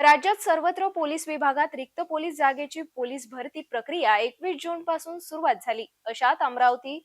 राज्यात सर्वत्र पोलीस विभागात रिक्त पोलीस जागेची पोलीस भरती प्रक्रिया एकवीस जून पासून सुरुवात झाली. अशात अमरावती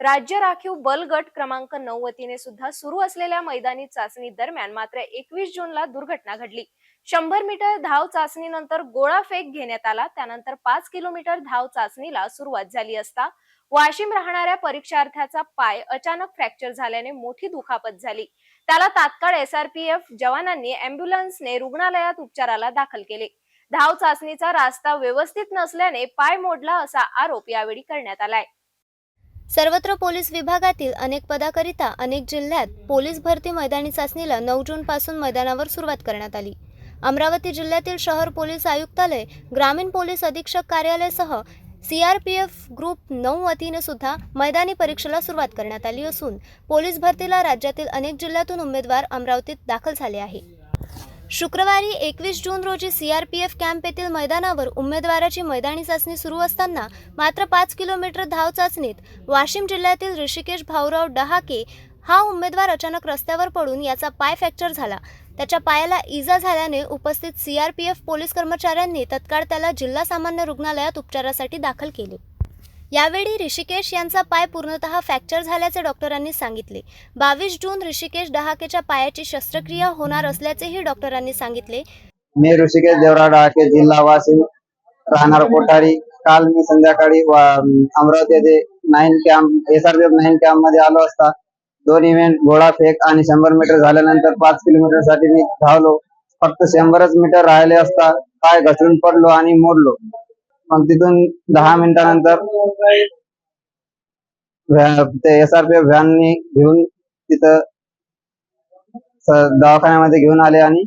राज्य राखीव बल गट क्रमांक नऊ वतीने सुद्धा सुरू असलेल्या मैदानी चाचणी दरम्यान मात्र एकवीस जूनला दुर्घटना घडली. शंभर मीटर धाव चाचणीनंतर गोळा फेक घेण्यात आला. त्यानंतर पाच किलोमीटर धाव चाचणीला सुरुवात झाली असता वाशिम राहणाऱ्या परीक्षार्थ्याचा पाय अचानक फ्रॅक्चर झाल्याने मोठी दुखापत झाली. त्याला तात्काळ एसआरपीएफ जवानांनी अँब्युलन्सने रुग्णालयात उपचाराला दाखल केले. धाव चाचणीचा रास्ता व्यवस्थित नसल्याने पाय मोडला असा आरोप यावेळी करण्यात आलाय. सर्वत्र पोलीस विभागातील अनेक पदाकरिता अनेक जिल्ह्यात पोलीस भरती मैदानी चाचणीला नऊ जून पासून मैदानावर सुरुवात करण्यात आली. अमरावती जिल्ह्यातील शहर पोलीस आयुक्तालय ग्रामीण पोलीस अधीक्षक कार्यालयासह सी आर ग्रुप नऊ वतीने सुद्धा मैदानी परीक्षेला सुरुवात करण्यात आली असून पोलीस भरतीला राज्यातील अनेक जिल्ह्यातून उमेदवार अमरावतीत दाखल झाले आहे शुक्रवारी एकवीस जून रोजी सीआरपीएफ कॅम्प येथील मैदानावर उमेदवाराची मैदानी चाचणी सुरू असताना मात्र पाच किलोमीटर धाव चाचणीत वाशिम जिल्ह्यातील ऋषिकेश भाऊराव डहाके हा उमेदवार अचानक रस्त्यावर पडून याचा पाय फ्रॅक्चर झाला. त्याच्या पायाला इजा झाल्याने उपस्थित सीआरपीएफ पोलीस कर्मचाऱ्यांनी तत्काळ त्याला जिल्हा सामान्य रुग्णालयात उपचारासाठी दाखल केले. यावेळी ऋषिकेश यांचा पाय पूर्णतः फ्रॅक्चर झाल्याचे डॉक्टरांनी सांगितले. बावीस जून ऋषिकेश डहाकेच्या पायाची शस्त्रक्रिया होणार असल्याचेही डॉक्टरांनी सांगितले. मी ऋषिकेश देवराव डहाके जिल्हा राहणार कोठारी. काल मी संध्याकाळी वा- अमरावती येथे नाईन कॅम्प एसआरपीएफ नाईन कॅम्पमध्ये आलो असता. दोन इव्हेंट घोडा फेक आणि शंभर मीटर झाल्यानंतर पाच किलोमीटरसाठी मी धावलो. फक्त शंभरच मीटर राहिले असता. पाय घसरून पडलो आणि मोडलो. मग तिथून दहा मिनिटानंतर ते एस आर पी एफ व्हॅननी घेऊन तिथं दवाखान्यामध्ये घेऊन आले आणि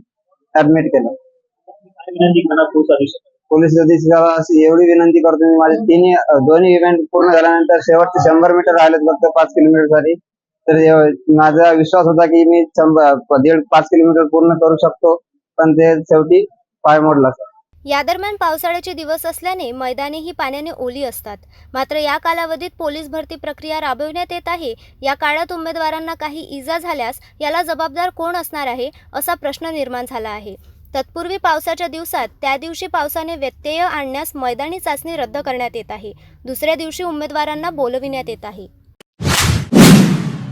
ऍडमिट केलं. पोलीस अधीक्षक अधीक्षकाला अशी एवढी विनंती करतो मी माझे तिन्ही दोन्ही इव्हेंट पूर्ण झाल्यानंतर शेवटचे शंभर मीटर राहिलेत फक्त पाच किलोमीटरसाठी. तर माझा विश्वास होता की मी शंभर दीड पाच किलोमीटर पूर्ण करू शकतो पण ते शेवटी पाय मोडला. या दरम्यान पावसाळ्याचे दिवस असल्याने मैदाने ही पाण्याने ओली असतात. मात्र या कालावधीत पोलीस भरती प्रक्रिया राबविण्यात येत आहे. या काळात उमेदवारांना काही इजा झाल्यास याला जबाबदार कोण असणार आहे असा प्रश्न निर्माण झाला आहे. तत्पूर्वी पावसाच्या दिवसात त्या दिवशी पावसाने व्यत्यय आणण्यास मैदानी चाचणी रद्द करण्यात येत आहे. दुसऱ्या दिवशी उमेदवारांना बोलविण्यात येत आहे.